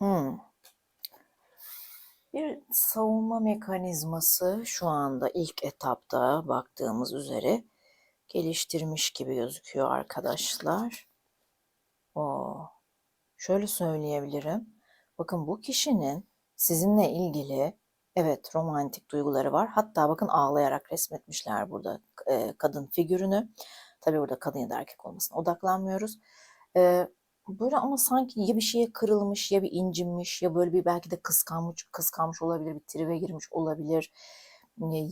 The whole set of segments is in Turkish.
Hmm. Bir savunma mekanizması şu anda ilk etapta baktığımız üzere geliştirmiş gibi gözüküyor arkadaşlar. O şöyle söyleyebilirim. Bakın bu kişinin sizinle ilgili evet romantik duyguları var. Hatta bakın ağlayarak resmetmişler burada e, kadın figürünü. Tabii burada kadın ya da erkek olmasına odaklanmıyoruz. E, Böyle ama sanki ya bir şeye kırılmış ya bir incinmiş ya böyle bir belki de kıskanmış, kıskanmış olabilir, bir tribe girmiş olabilir.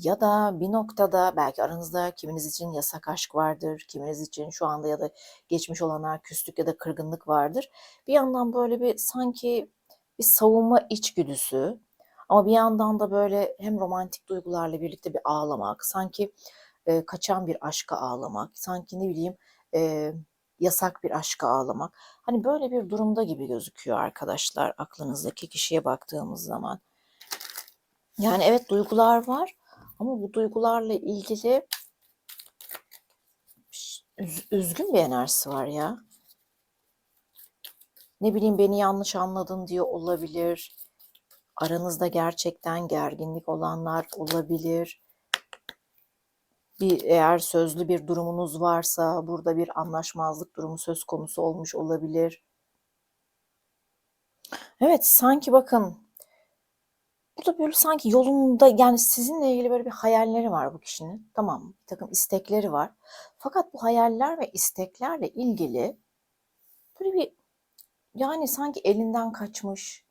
Ya da bir noktada belki aranızda kiminiz için yasak aşk vardır, kiminiz için şu anda ya da geçmiş olanlar küslük ya da kırgınlık vardır. Bir yandan böyle bir sanki bir savunma içgüdüsü ama bir yandan da böyle hem romantik duygularla birlikte bir ağlamak, sanki e, kaçan bir aşka ağlamak, sanki ne bileyim e, yasak bir aşka ağlamak. Hani böyle bir durumda gibi gözüküyor arkadaşlar aklınızdaki kişiye baktığımız zaman. Yani evet duygular var ama bu duygularla ilgili üzgün bir enerjisi var ya. Ne bileyim beni yanlış anladın diyor olabilir. Aranızda gerçekten gerginlik olanlar olabilir bir eğer sözlü bir durumunuz varsa burada bir anlaşmazlık durumu söz konusu olmuş olabilir. Evet sanki bakın burada böyle sanki yolunda yani sizinle ilgili böyle bir hayalleri var bu kişinin. Tamam bir takım istekleri var. Fakat bu hayaller ve isteklerle ilgili böyle bir yani sanki elinden kaçmış,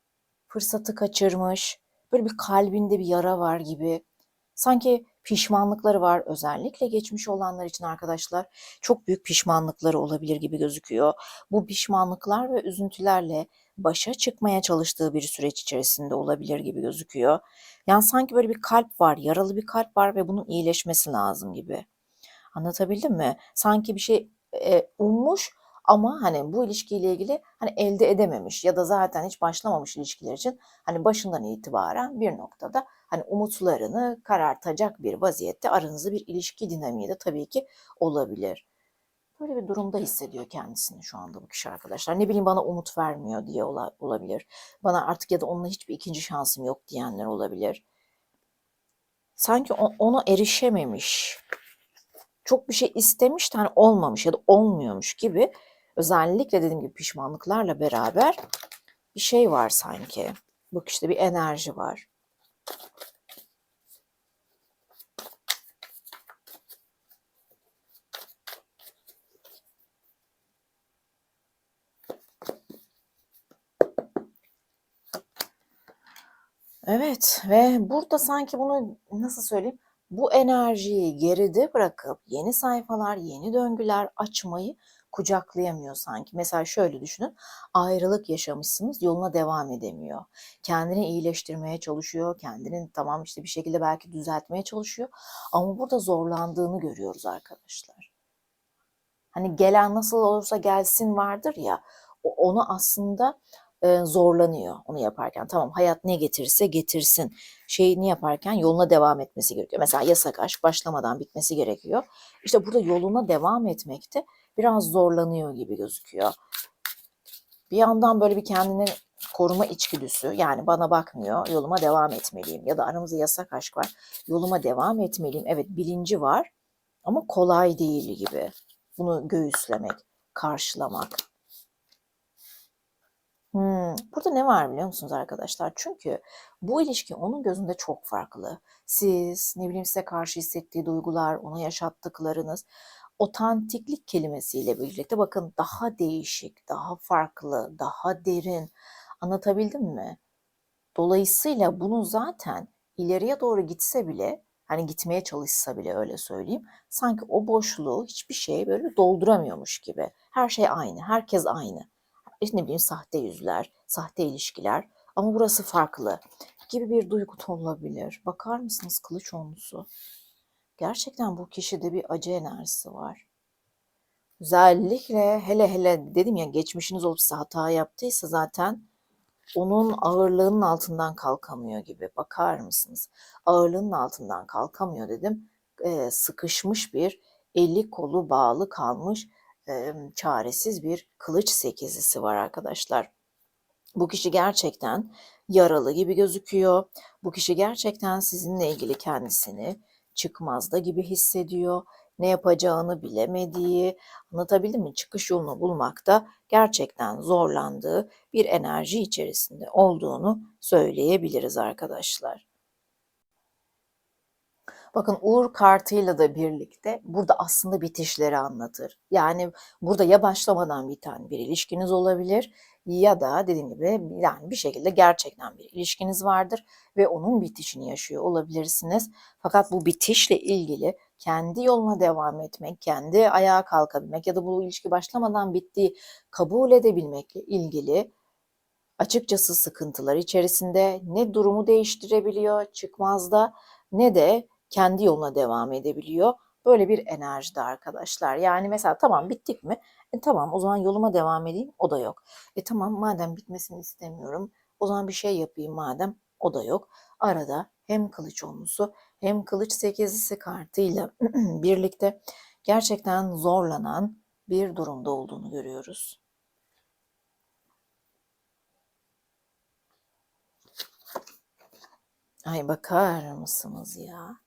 fırsatı kaçırmış, böyle bir kalbinde bir yara var gibi. Sanki pişmanlıkları var özellikle geçmiş olanlar için arkadaşlar çok büyük pişmanlıkları olabilir gibi gözüküyor. Bu pişmanlıklar ve üzüntülerle başa çıkmaya çalıştığı bir süreç içerisinde olabilir gibi gözüküyor. Yani sanki böyle bir kalp var, yaralı bir kalp var ve bunun iyileşmesi lazım gibi. Anlatabildim mi? Sanki bir şey e, ummuş ama hani bu ilişkiyle ilgili hani elde edememiş ya da zaten hiç başlamamış ilişkiler için hani başından itibaren bir noktada hani umutlarını karartacak bir vaziyette aranızda bir ilişki dinamiği de tabii ki olabilir. Böyle bir durumda hissediyor kendisini şu anda bu kişi arkadaşlar. Ne bileyim bana umut vermiyor diye olabilir. Bana artık ya da onunla hiçbir ikinci şansım yok diyenler olabilir. Sanki ona erişememiş. Çok bir şey istemiş hani olmamış ya da olmuyormuş gibi özellikle dediğim gibi pişmanlıklarla beraber bir şey var sanki. Bak işte bir enerji var. Evet ve burada sanki bunu nasıl söyleyeyim? Bu enerjiyi geride bırakıp yeni sayfalar, yeni döngüler açmayı kucaklayamıyor sanki. Mesela şöyle düşünün. Ayrılık yaşamışsınız, yoluna devam edemiyor. Kendini iyileştirmeye çalışıyor, kendini tamam işte bir şekilde belki düzeltmeye çalışıyor. Ama burada zorlandığını görüyoruz arkadaşlar. Hani gelen nasıl olursa gelsin vardır ya, onu aslında zorlanıyor onu yaparken. Tamam hayat ne getirirse getirsin. Şeyini yaparken yoluna devam etmesi gerekiyor. Mesela yasak aşk başlamadan bitmesi gerekiyor. İşte burada yoluna devam etmekte biraz zorlanıyor gibi gözüküyor. Bir yandan böyle bir kendini koruma içgüdüsü yani bana bakmıyor yoluma devam etmeliyim ya da aramızda yasak aşk var yoluma devam etmeliyim evet bilinci var ama kolay değil gibi bunu göğüslemek karşılamak Hımm. Burada ne var biliyor musunuz arkadaşlar? Çünkü bu ilişki onun gözünde çok farklı. Siz, ne bileyim, size karşı hissettiği duygular, ona yaşattıklarınız, otantiklik kelimesiyle birlikte bakın daha değişik, daha farklı, daha derin. Anlatabildim mi? Dolayısıyla bunu zaten ileriye doğru gitse bile, hani gitmeye çalışsa bile öyle söyleyeyim, sanki o boşluğu hiçbir şey böyle dolduramıyormuş gibi. Her şey aynı, herkes aynı. Ne bileyim sahte yüzler, sahte ilişkiler ama burası farklı gibi bir duygu olabilir. Bakar mısınız kılıç onlusu? Gerçekten bu kişide bir acı enerjisi var. Özellikle hele hele dedim ya geçmişiniz olup size hata yaptıysa zaten onun ağırlığının altından kalkamıyor gibi. Bakar mısınız? Ağırlığının altından kalkamıyor dedim. Ee, sıkışmış bir eli kolu bağlı kalmış e, çaresiz bir kılıç sekizisi var arkadaşlar. Bu kişi gerçekten yaralı gibi gözüküyor. Bu kişi gerçekten sizinle ilgili kendisini çıkmazda gibi hissediyor. Ne yapacağını bilemediği, anlatabildim mi? Çıkış yolunu bulmakta gerçekten zorlandığı bir enerji içerisinde olduğunu söyleyebiliriz arkadaşlar. Bakın Uğur kartıyla da birlikte burada aslında bitişleri anlatır. Yani burada ya başlamadan biten bir ilişkiniz olabilir ya da dediğim gibi yani bir şekilde gerçekten bir ilişkiniz vardır ve onun bitişini yaşıyor olabilirsiniz. Fakat bu bitişle ilgili kendi yoluna devam etmek, kendi ayağa kalkabilmek ya da bu ilişki başlamadan bittiği kabul edebilmekle ilgili açıkçası sıkıntılar içerisinde ne durumu değiştirebiliyor çıkmazda ne de kendi yoluna devam edebiliyor. Böyle bir enerjide arkadaşlar. Yani mesela tamam bittik mi? E, tamam o zaman yoluma devam edeyim. O da yok. E tamam madem bitmesini istemiyorum. O zaman bir şey yapayım madem. O da yok. Arada hem kılıç onlusu hem kılıç sekizlisi kartıyla birlikte gerçekten zorlanan bir durumda olduğunu görüyoruz. Ay bakar mısınız ya?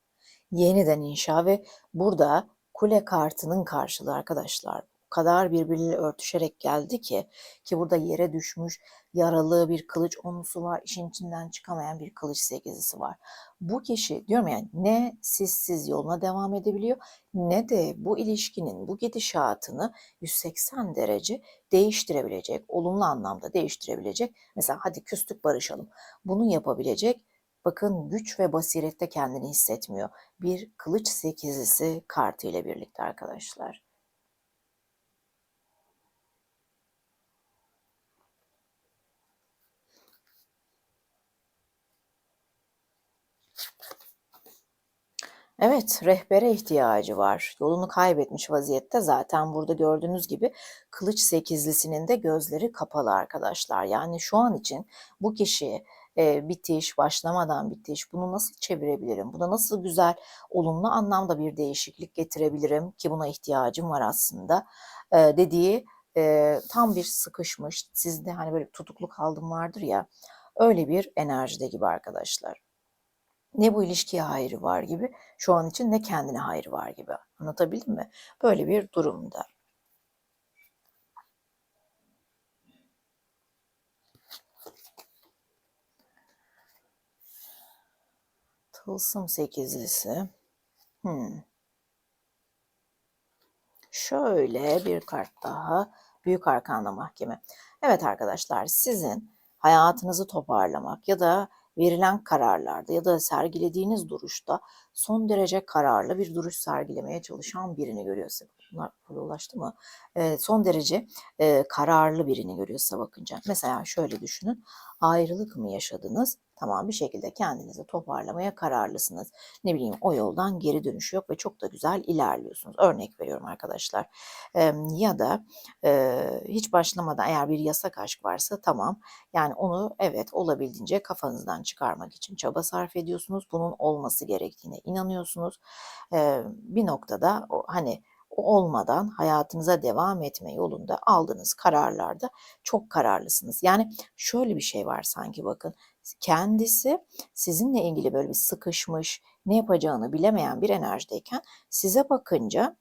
yeniden inşa ve burada kule kartının karşılığı arkadaşlar kadar birbiriyle örtüşerek geldi ki ki burada yere düşmüş yaralı bir kılıç onusu var işin içinden çıkamayan bir kılıç sekizisi var. Bu kişi diyorum yani ne sizsiz yoluna devam edebiliyor ne de bu ilişkinin bu gidişatını 180 derece değiştirebilecek, olumlu anlamda değiştirebilecek. Mesela hadi küstük barışalım. Bunu yapabilecek Bakın güç ve basirette kendini hissetmiyor. Bir kılıç sekizisi kartı ile birlikte arkadaşlar. Evet, rehbere ihtiyacı var. Yolunu kaybetmiş vaziyette zaten burada gördüğünüz gibi kılıç sekizlisinin de gözleri kapalı arkadaşlar. Yani şu an için bu kişi e, bitiş, başlamadan bitiş, bunu nasıl çevirebilirim? Buna nasıl güzel, olumlu anlamda bir değişiklik getirebilirim ki buna ihtiyacım var aslında e, dediği e, tam bir sıkışmış, sizde hani böyle tutuklu kaldım vardır ya, öyle bir enerjide gibi arkadaşlar. Ne bu ilişkiye hayrı var gibi, şu an için ne kendine hayrı var gibi. Anlatabildim mi? Böyle bir durumda. Tılsım sekizlisi. Hmm. Şöyle bir kart daha. Büyük Arkanda Mahkeme. Evet arkadaşlar sizin hayatınızı toparlamak ya da verilen kararlarda ya da sergilediğiniz duruşta son derece kararlı bir duruş sergilemeye çalışan birini görüyorsunuz. Bunlar ulaştı mı? E, son derece e, kararlı birini görüyorsa bakınca. Mesela şöyle düşünün. Ayrılık mı yaşadınız? Tamam bir şekilde kendinizi toparlamaya kararlısınız. Ne bileyim o yoldan geri dönüş yok ve çok da güzel ilerliyorsunuz. Örnek veriyorum arkadaşlar. E, ya da e, hiç başlamadan eğer bir yasak aşk varsa tamam. Yani onu evet olabildiğince kafanızdan çıkarmak için çaba sarf ediyorsunuz. Bunun olması gerektiğine inanıyorsunuz. E, bir noktada hani olmadan hayatınıza devam etme yolunda aldığınız kararlarda çok kararlısınız. Yani şöyle bir şey var sanki bakın kendisi sizinle ilgili böyle bir sıkışmış ne yapacağını bilemeyen bir enerjideyken size bakınca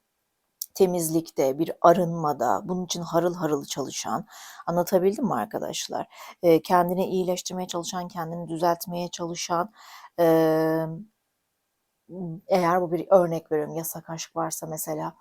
temizlikte, bir arınmada, bunun için harıl harıl çalışan, anlatabildim mi arkadaşlar? Eee, kendini iyileştirmeye çalışan, kendini düzeltmeye çalışan, emm, eğer bu bir örnek veriyorum yasak aşk varsa mesela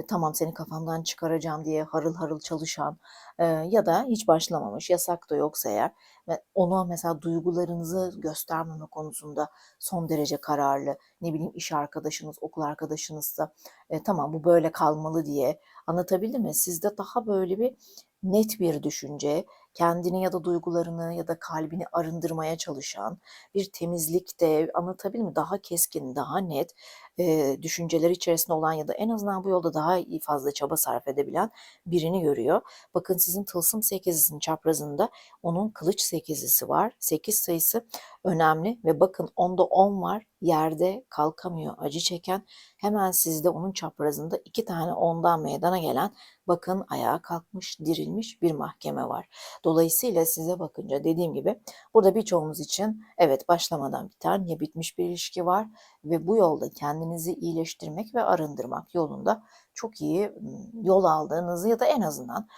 e, tamam seni kafamdan çıkaracağım diye harıl harıl çalışan e, ya da hiç başlamamış yasak da yoksa eğer ve ona mesela duygularınızı göstermeme konusunda son derece kararlı ne bileyim iş arkadaşınız okul arkadaşınızsa e, tamam bu böyle kalmalı diye anlatabildim mi? Sizde daha böyle bir net bir düşünce, kendini ya da duygularını ya da kalbini arındırmaya çalışan bir temizlikte anlatabildim mi? Daha keskin, daha net e, düşünceler içerisinde olan ya da en azından bu yolda daha fazla çaba sarf edebilen birini görüyor. Bakın sizin tılsım sekizisinin çaprazında onun kılıç sekizisi var. Sekiz sayısı önemli ve bakın onda on var. Yerde kalkamıyor acı çeken. Hemen sizde onun çaprazında iki tane ondan meydana gelen bakın ayağa kalkmış, dirilmiş bir mahkeme var. Dolayısıyla size bakınca dediğim gibi burada birçoğumuz için evet başlamadan biten ya bitmiş bir ilişki var ve bu yolda kendinizi iyileştirmek ve arındırmak yolunda çok iyi yol aldığınızı ya da en azından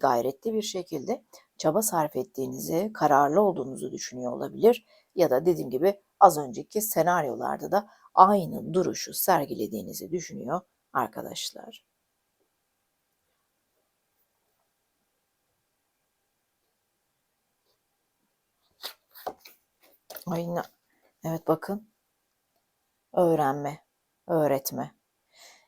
gayretli bir şekilde çaba sarf ettiğinizi, kararlı olduğunuzu düşünüyor olabilir ya da dediğim gibi az önceki senaryolarda da aynı duruşu sergilediğinizi düşünüyor arkadaşlar. Aynen. Evet bakın. Öğrenme, öğretme.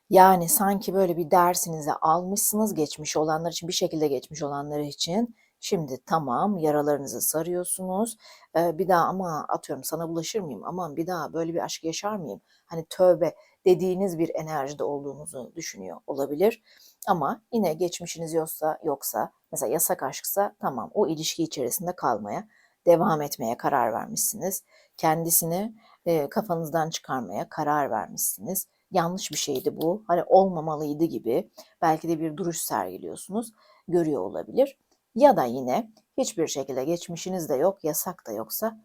Yani sanki böyle bir dersinize almışsınız geçmiş olanlar için bir şekilde geçmiş olanlar için şimdi tamam yaralarınızı sarıyorsunuz. Ee, bir daha ama atıyorum sana bulaşır mıyım? Aman bir daha böyle bir aşk yaşar mıyım? Hani tövbe dediğiniz bir enerjide olduğunuzu düşünüyor olabilir. Ama yine geçmişiniz yoksa yoksa mesela yasak aşksa tamam o ilişki içerisinde kalmaya devam etmeye karar vermişsiniz. Kendisini e, kafanızdan çıkarmaya karar vermişsiniz. Yanlış bir şeydi bu. Hani olmamalıydı gibi belki de bir duruş sergiliyorsunuz. Görüyor olabilir. Ya da yine hiçbir şekilde geçmişiniz de yok, yasak da yoksa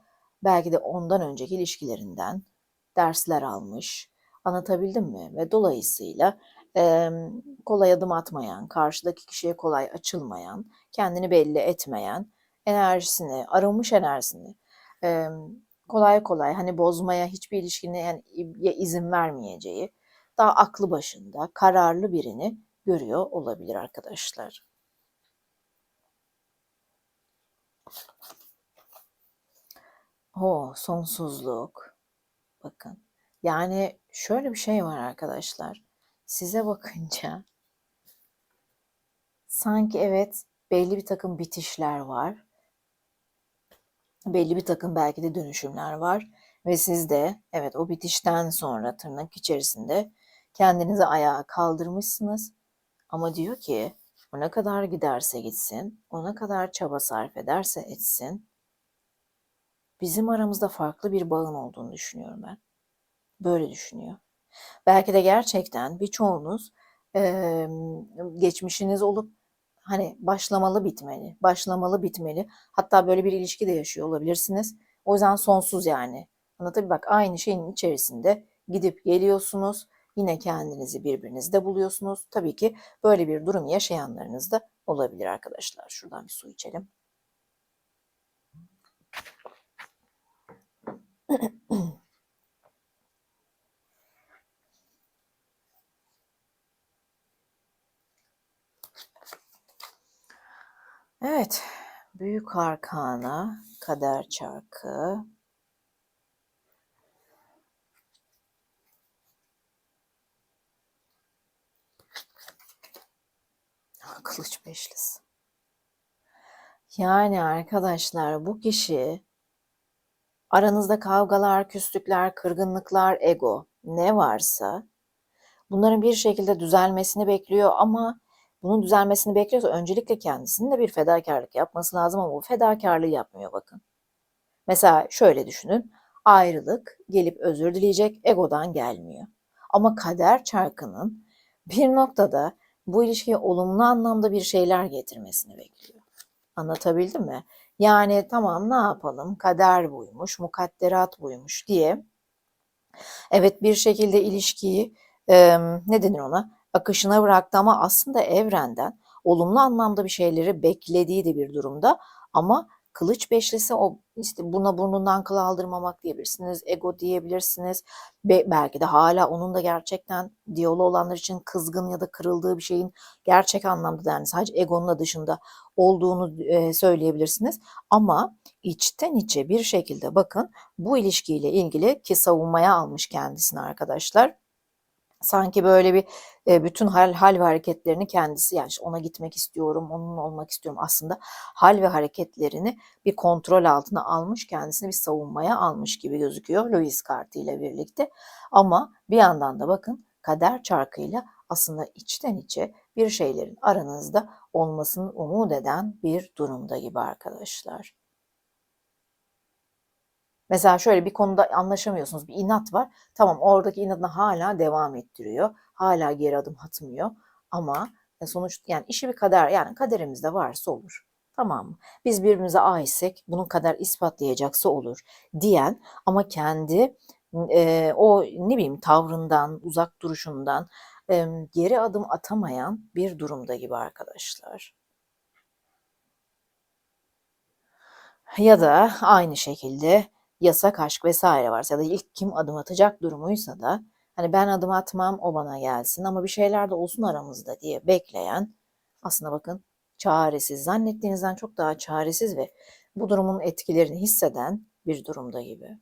belki de ondan önceki ilişkilerinden dersler almış. Anlatabildim mi? Ve dolayısıyla e, kolay adım atmayan, karşıdaki kişiye kolay açılmayan, kendini belli etmeyen, enerjisini, arınmış enerjisini e, kolay kolay hani bozmaya hiçbir ilişkine yani izin vermeyeceği daha aklı başında kararlı birini görüyor olabilir arkadaşlar. O sonsuzluk. Bakın. Yani şöyle bir şey var arkadaşlar. Size bakınca sanki evet belli bir takım bitişler var belli bir takım belki de dönüşümler var ve siz de evet o bitişten sonra tırnak içerisinde kendinizi ayağa kaldırmışsınız ama diyor ki o ne kadar giderse gitsin, o ne kadar çaba sarf ederse etsin bizim aramızda farklı bir bağın olduğunu düşünüyorum ben. Böyle düşünüyor. Belki de gerçekten birçoğunuz e, geçmişiniz olup hani başlamalı bitmeli, başlamalı bitmeli. Hatta böyle bir ilişki de yaşıyor olabilirsiniz. O yüzden sonsuz yani. Anlatabiliyor bak aynı şeyin içerisinde gidip geliyorsunuz. Yine kendinizi birbirinizde buluyorsunuz. Tabii ki böyle bir durum yaşayanlarınız da olabilir arkadaşlar. Şuradan bir su içelim. Evet, Büyük Arkana, Kader Çarkı. Kılıç Beşlisi. Yani arkadaşlar bu kişi aranızda kavgalar, küslükler, kırgınlıklar, ego ne varsa bunların bir şekilde düzelmesini bekliyor ama bunun düzelmesini bekliyorsa öncelikle kendisinin de bir fedakarlık yapması lazım ama bu fedakarlığı yapmıyor bakın. Mesela şöyle düşünün. Ayrılık gelip özür dileyecek egodan gelmiyor. Ama kader çarkının bir noktada bu ilişkiye olumlu anlamda bir şeyler getirmesini bekliyor. Anlatabildim mi? Yani tamam ne yapalım? Kader buymuş, mukadderat buymuş. diye evet bir şekilde ilişkiyi e, ne denir ona? Akışına bıraktı ama aslında evrenden olumlu anlamda bir şeyleri beklediği de bir durumda ama kılıç beşlisi o işte buna burnundan kıl aldırmamak diyebilirsiniz, ego diyebilirsiniz. Be belki de hala onun da gerçekten diyaloğu olanlar için kızgın ya da kırıldığı bir şeyin gerçek anlamda yani sadece egonun da dışında olduğunu e, söyleyebilirsiniz. Ama içten içe bir şekilde bakın bu ilişkiyle ilgili ki savunmaya almış kendisini arkadaşlar sanki böyle bir e, bütün hal, hal ve hareketlerini kendisi yani ona gitmek istiyorum, onunla olmak istiyorum aslında hal ve hareketlerini bir kontrol altına almış, kendisini bir savunmaya almış gibi gözüküyor Louis kartı ile birlikte. Ama bir yandan da bakın kader çarkıyla aslında içten içe bir şeylerin aranızda olmasını umut eden bir durumda gibi arkadaşlar. Mesela şöyle bir konuda anlaşamıyorsunuz, bir inat var. Tamam oradaki inadını hala devam ettiriyor. Hala geri adım atmıyor. Ama e, sonuç yani işi bir kader yani kaderimizde varsa olur. Tamam mı? Biz birbirimize aitsek bunun kadar ispatlayacaksa olur diyen ama kendi e, o ne bileyim tavrından, uzak duruşundan e, geri adım atamayan bir durumda gibi arkadaşlar. Ya da aynı şekilde yasak aşk vesaire varsa ya da ilk kim adım atacak durumuysa da hani ben adım atmam o bana gelsin ama bir şeyler de olsun aramızda diye bekleyen aslında bakın çaresiz zannettiğinizden çok daha çaresiz ve bu durumun etkilerini hisseden bir durumda gibi.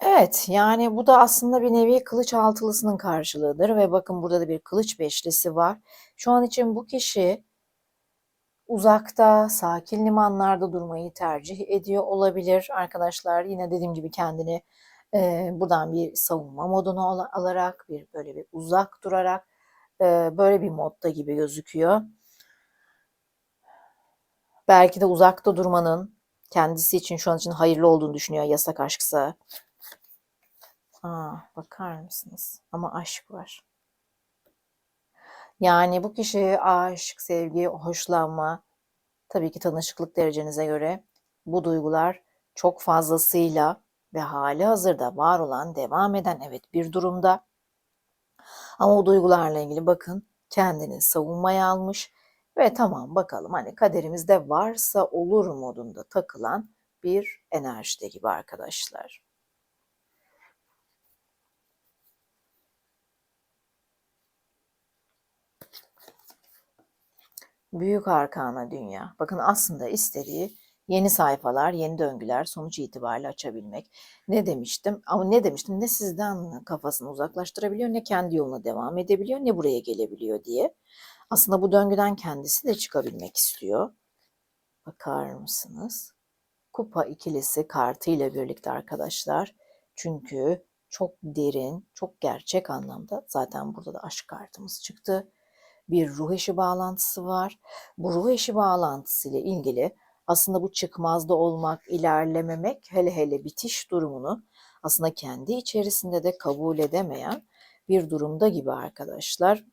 Evet yani bu da aslında bir nevi kılıç altılısının karşılığıdır ve bakın burada da bir kılıç beşlisi var. Şu an için bu kişi uzakta, sakin limanlarda durmayı tercih ediyor olabilir arkadaşlar. Yine dediğim gibi kendini e, buradan bir savunma modunu al alarak, bir böyle bir uzak durarak e, böyle bir modda gibi gözüküyor. Belki de uzakta durmanın kendisi için şu an için hayırlı olduğunu düşünüyor yasak aşksa. Aa, bakar mısınız? Ama aşk var. Yani bu kişi aşk, sevgi, hoşlanma, tabii ki tanışıklık derecenize göre bu duygular çok fazlasıyla ve hali hazırda var olan, devam eden evet bir durumda. Ama o duygularla ilgili bakın kendini savunmaya almış ve tamam bakalım hani kaderimizde varsa olur modunda takılan bir enerjide gibi arkadaşlar. Büyük Arkana Dünya. Bakın aslında istediği yeni sayfalar, yeni döngüler sonuç itibariyle açabilmek. Ne demiştim? Ama ne demiştim? Ne sizden kafasını uzaklaştırabiliyor, ne kendi yoluna devam edebiliyor, ne buraya gelebiliyor diye. Aslında bu döngüden kendisi de çıkabilmek istiyor. Bakar mısınız? Kupa ikilisi kartıyla birlikte arkadaşlar. Çünkü çok derin, çok gerçek anlamda zaten burada da aşk kartımız çıktı bir ruh eşi bağlantısı var. Bu ruh eşi bağlantısı ile ilgili aslında bu çıkmazda olmak, ilerlememek, hele hele bitiş durumunu aslında kendi içerisinde de kabul edemeyen bir durumda gibi arkadaşlar.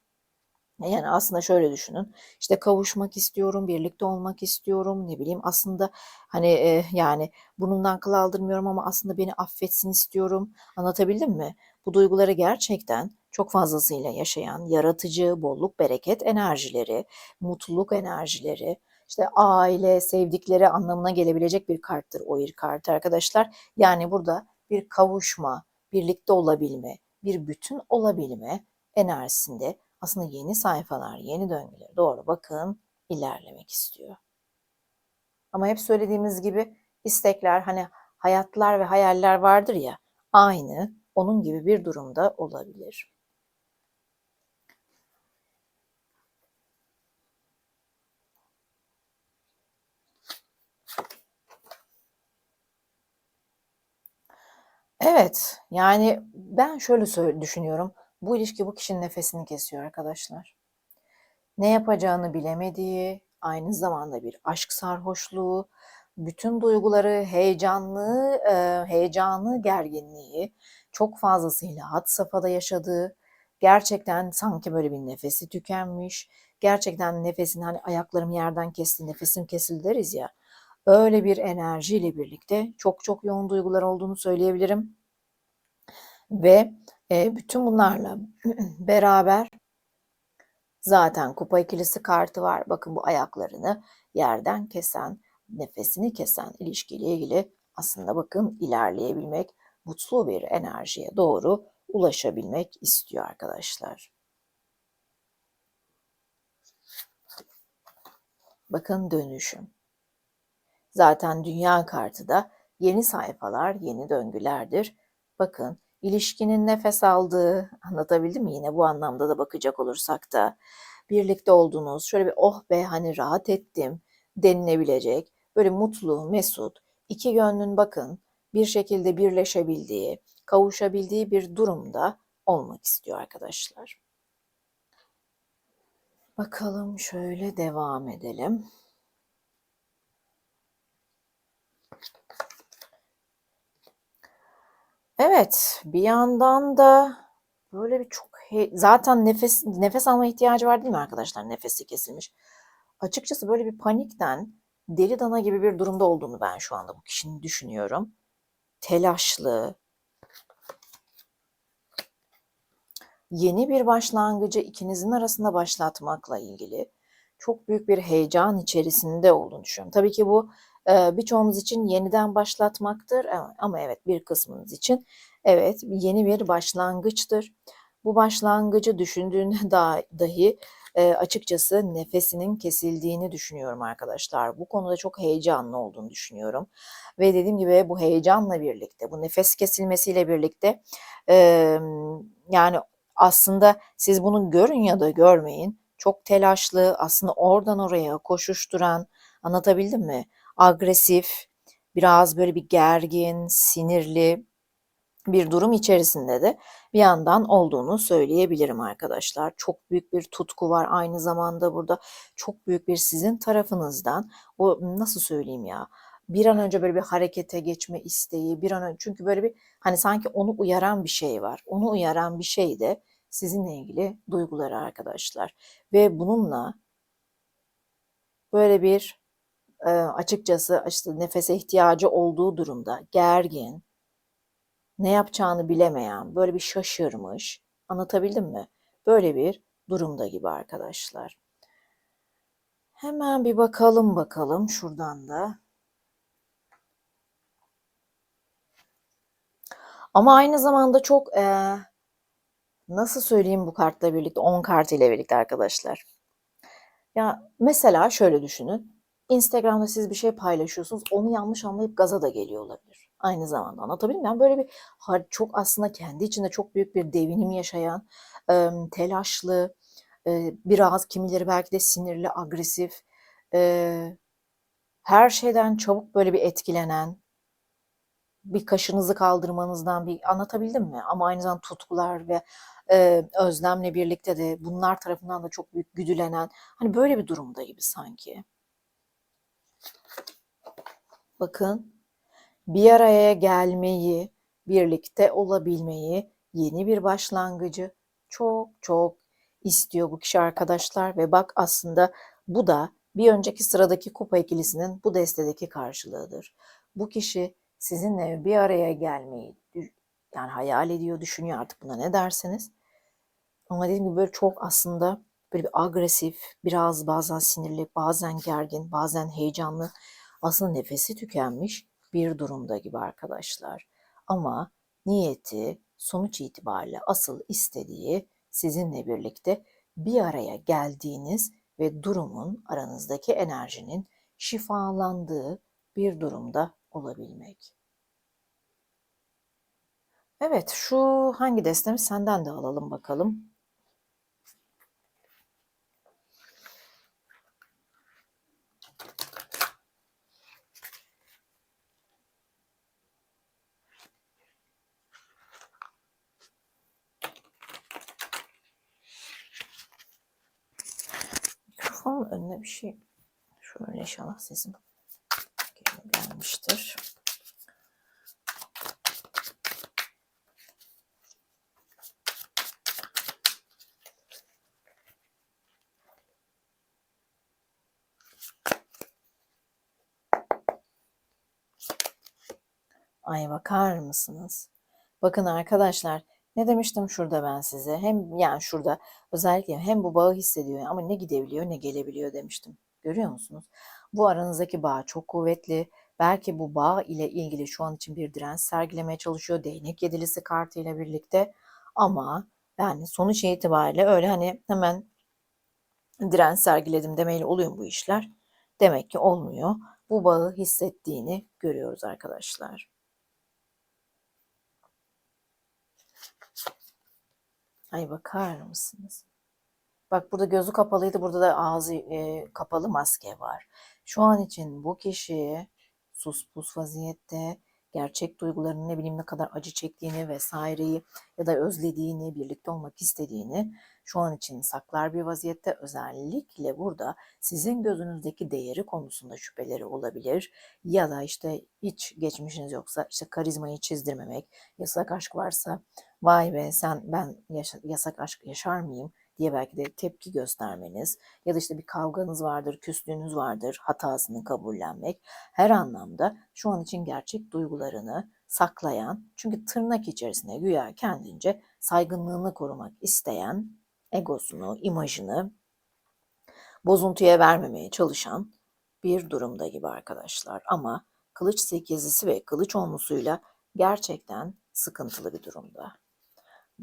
Yani aslında şöyle düşünün. İşte kavuşmak istiyorum, birlikte olmak istiyorum. Ne bileyim aslında hani e, yani burnumdan kıl aldırmıyorum ama aslında beni affetsin istiyorum. Anlatabildim mi? Bu duyguları gerçekten çok fazlasıyla yaşayan, yaratıcı, bolluk, bereket enerjileri, mutluluk enerjileri, işte aile, sevdikleri anlamına gelebilecek bir karttır o ir kartı arkadaşlar. Yani burada bir kavuşma, birlikte olabilme, bir bütün olabilme enerjisinde aslında yeni sayfalar, yeni döngülere doğru bakın ilerlemek istiyor. Ama hep söylediğimiz gibi istekler hani hayatlar ve hayaller vardır ya aynı onun gibi bir durumda olabilir. Evet, yani ben şöyle düşünüyorum. Bu ilişki bu kişinin nefesini kesiyor arkadaşlar. Ne yapacağını bilemediği, aynı zamanda bir aşk sarhoşluğu, bütün duyguları, heyecanlı, e, heyecanlı gerginliği çok fazlasıyla had safhada yaşadığı, gerçekten sanki böyle bir nefesi tükenmiş, gerçekten nefesin hani ayaklarım yerden kesti, nefesim kesildi deriz ya, öyle bir enerjiyle birlikte çok çok yoğun duygular olduğunu söyleyebilirim. Ve e, bütün bunlarla beraber zaten kupa ikilisi kartı var. Bakın bu ayaklarını yerden kesen, nefesini kesen ilişkiyle ilgili aslında bakın ilerleyebilmek, mutlu bir enerjiye doğru ulaşabilmek istiyor arkadaşlar. Bakın dönüşüm. Zaten dünya kartı da yeni sayfalar, yeni döngülerdir. Bakın ilişkinin nefes aldığı, anlatabildim mi yine bu anlamda da bakacak olursak da birlikte olduğunuz, şöyle bir oh be hani rahat ettim denilebilecek, böyle mutlu, mesut, iki gönlün bakın bir şekilde birleşebildiği, kavuşabildiği bir durumda olmak istiyor arkadaşlar. Bakalım şöyle devam edelim. Evet, bir yandan da böyle bir çok zaten nefes nefes alma ihtiyacı var değil mi arkadaşlar? Nefesi kesilmiş. Açıkçası böyle bir panikten deli dana gibi bir durumda olduğunu ben şu anda bu kişinin düşünüyorum. Telaşlı, yeni bir başlangıcı ikinizin arasında başlatmakla ilgili çok büyük bir heyecan içerisinde olduğunu düşünüyorum. Tabii ki bu birçoğumuz için yeniden başlatmaktır ama, evet bir kısmınız için evet yeni bir başlangıçtır. Bu başlangıcı düşündüğünde da, dahi açıkçası nefesinin kesildiğini düşünüyorum arkadaşlar. Bu konuda çok heyecanlı olduğunu düşünüyorum. Ve dediğim gibi bu heyecanla birlikte, bu nefes kesilmesiyle birlikte yani aslında siz bunu görün ya da görmeyin. Çok telaşlı, aslında oradan oraya koşuşturan, anlatabildim mi? Agresif, biraz böyle bir gergin, sinirli bir durum içerisinde de bir yandan olduğunu söyleyebilirim arkadaşlar. Çok büyük bir tutku var aynı zamanda burada. Çok büyük bir sizin tarafınızdan o nasıl söyleyeyim ya? Bir an önce böyle bir harekete geçme isteği, bir an önce çünkü böyle bir hani sanki onu uyaran bir şey var. Onu uyaran bir şey de sizinle ilgili duyguları arkadaşlar. Ve bununla böyle bir açıkçası işte nefese ihtiyacı olduğu durumda gergin, ne yapacağını bilemeyen, böyle bir şaşırmış, anlatabildim mi? Böyle bir durumda gibi arkadaşlar. Hemen bir bakalım bakalım şuradan da. Ama aynı zamanda çok e, nasıl söyleyeyim bu kartla birlikte, 10 kart ile birlikte arkadaşlar. Ya mesela şöyle düşünün. Instagram'da siz bir şey paylaşıyorsunuz. Onu yanlış anlayıp gaza da geliyor olabilir. Aynı zamanda anlatabildim mi? Yani böyle bir çok aslında kendi içinde çok büyük bir devinim yaşayan, telaşlı, biraz kimileri belki de sinirli, agresif, her şeyden çabuk böyle bir etkilenen, bir kaşınızı kaldırmanızdan bir anlatabildim mi? Ama aynı zamanda tutkular ve e, özlemle birlikte de bunlar tarafından da çok büyük güdülenen hani böyle bir durumda gibi sanki. Bakın bir araya gelmeyi, birlikte olabilmeyi, yeni bir başlangıcı çok çok istiyor bu kişi arkadaşlar ve bak aslında bu da bir önceki sıradaki kupa ikilisinin bu destedeki karşılığıdır. Bu kişi sizinle bir araya gelmeyi yani hayal ediyor, düşünüyor artık buna ne derseniz. Ama dediğim gibi böyle çok aslında böyle bir agresif, biraz bazen sinirli, bazen gergin, bazen heyecanlı, aslında nefesi tükenmiş bir durumda gibi arkadaşlar. Ama niyeti sonuç itibariyle asıl istediği sizinle birlikte bir araya geldiğiniz ve durumun aranızdaki enerjinin şifalandığı bir durumda olabilmek. Evet, şu hangi destemiz senden de alalım bakalım. Önüne bir şey şöyle inşallah sesim gelmiştir. Ay bakar mısınız? Bakın arkadaşlar ne demiştim şurada ben size? Hem yani şurada özellikle hem bu bağı hissediyor ama ne gidebiliyor ne gelebiliyor demiştim. Görüyor musunuz? Bu aranızdaki bağ çok kuvvetli. Belki bu bağ ile ilgili şu an için bir direnç sergilemeye çalışıyor. Değnek yedilisi kartıyla birlikte. Ama yani sonuç itibariyle öyle hani hemen direnç sergiledim demeyle oluyor bu işler? Demek ki olmuyor. Bu bağı hissettiğini görüyoruz arkadaşlar. Ay bakar mısınız? Bak burada gözü kapalıydı, burada da ağzı e, kapalı maske var. Şu an için bu kişi sus pus vaziyette gerçek duygularını ne bileyim ne kadar acı çektiğini vesaireyi ya da özlediğini, birlikte olmak istediğini şu an için saklar bir vaziyette. Özellikle burada sizin gözünüzdeki değeri konusunda şüpheleri olabilir. Ya da işte hiç geçmişiniz yoksa işte karizmayı çizdirmemek, yasak aşk varsa vay be sen ben yaşa, yasak aşk yaşar mıyım diye belki de tepki göstermeniz ya da işte bir kavganız vardır, küslüğünüz vardır, hatasını kabullenmek her anlamda şu an için gerçek duygularını saklayan çünkü tırnak içerisinde güya kendince saygınlığını korumak isteyen egosunu, imajını bozuntuya vermemeye çalışan bir durumda gibi arkadaşlar. Ama kılıç sekizlisi ve kılıç onlusuyla gerçekten sıkıntılı bir durumda.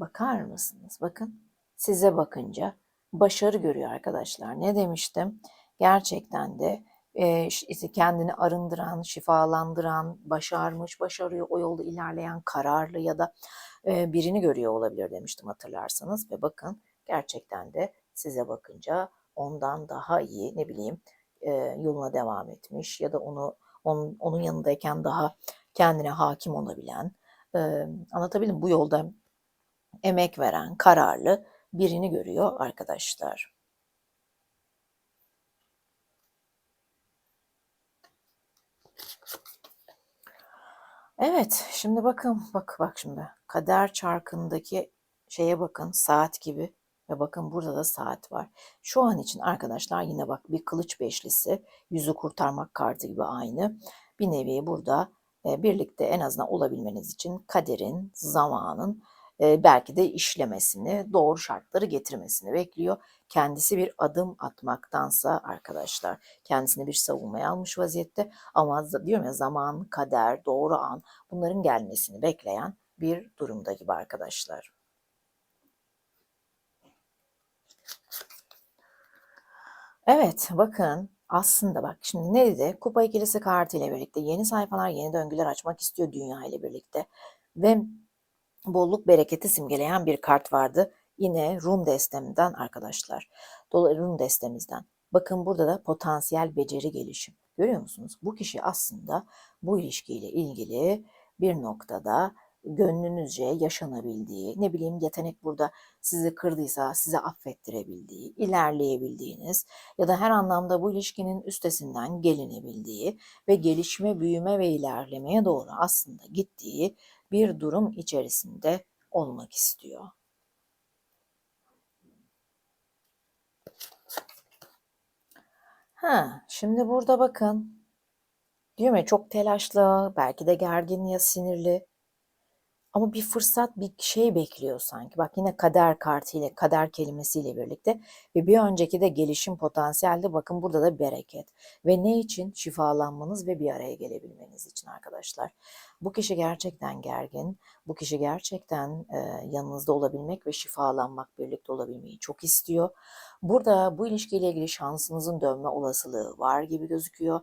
Bakar mısınız? Bakın size bakınca başarı görüyor arkadaşlar. Ne demiştim? Gerçekten de e, kendini arındıran, şifalandıran, başarmış, başarıyor, o yolda ilerleyen kararlı ya da e, birini görüyor olabilir demiştim hatırlarsanız. Ve bakın gerçekten de size bakınca ondan daha iyi ne bileyim e, yoluna devam etmiş ya da onu onun, onun yanındayken daha kendine hakim olabilen e, anlatabildim bu yolda emek veren kararlı birini görüyor arkadaşlar. Evet, şimdi bakın, bak bak şimdi kader çarkındaki şeye bakın, saat gibi ve bakın burada da saat var. Şu an için arkadaşlar yine bak bir kılıç beşlisi, yüzü kurtarmak kartı gibi aynı. Bir nevi burada e, birlikte en azından olabilmeniz için kaderin, zamanın belki de işlemesini, doğru şartları getirmesini bekliyor. Kendisi bir adım atmaktansa arkadaşlar kendisini bir savunmaya almış vaziyette ama diyorum ya zaman, kader, doğru an bunların gelmesini bekleyen bir durumda gibi arkadaşlar. Evet bakın aslında bak şimdi ne dedi? Kupa ikilisi kartı ile birlikte yeni sayfalar, yeni döngüler açmak istiyor dünya ile birlikte. Ve bolluk bereketi simgeleyen bir kart vardı. Yine Rum destemden arkadaşlar. Dolayı Rum destemizden. Bakın burada da potansiyel beceri gelişim. Görüyor musunuz? Bu kişi aslında bu ilişkiyle ilgili bir noktada gönlünüzce yaşanabildiği, ne bileyim yetenek burada sizi kırdıysa size affettirebildiği, ilerleyebildiğiniz ya da her anlamda bu ilişkinin üstesinden gelinebildiği ve gelişme, büyüme ve ilerlemeye doğru aslında gittiği bir durum içerisinde olmak istiyor. Ha, şimdi burada bakın. Diyor mu çok telaşlı, belki de gergin ya sinirli. Ama bir fırsat, bir şey bekliyor sanki. Bak yine kader kartıyla, kader kelimesiyle birlikte ve bir önceki de gelişim potansiyelde bakın burada da bereket. Ve ne için? Şifalanmanız ve bir araya gelebilmeniz için arkadaşlar. Bu kişi gerçekten gergin. Bu kişi gerçekten e, yanınızda olabilmek ve şifalanmak, birlikte olabilmeyi çok istiyor. Burada bu ilişkiyle ilgili şansınızın dönme olasılığı var gibi gözüküyor.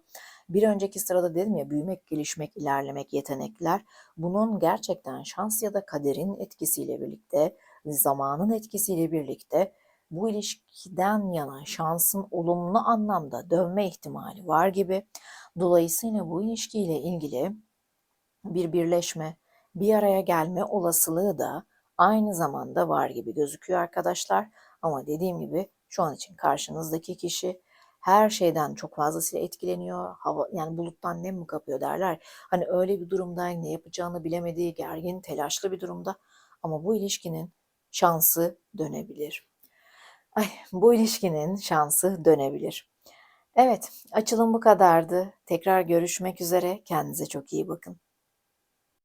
Bir önceki sırada dedim ya büyümek, gelişmek, ilerlemek, yetenekler. Bunun gerçekten şans ya da kaderin etkisiyle birlikte, zamanın etkisiyle birlikte bu ilişkiden yana şansın olumlu anlamda dönme ihtimali var gibi. Dolayısıyla bu ilişkiyle ilgili bir birleşme, bir araya gelme olasılığı da aynı zamanda var gibi gözüküyor arkadaşlar. Ama dediğim gibi şu an için karşınızdaki kişi her şeyden çok fazlasıyla etkileniyor. Hava yani buluttan nem mi kapıyor derler. Hani öyle bir durumda ne yapacağını bilemediği, gergin, telaşlı bir durumda. Ama bu ilişkinin şansı dönebilir. Ay, bu ilişkinin şansı dönebilir. Evet, açılım bu kadardı. Tekrar görüşmek üzere. Kendinize çok iyi bakın.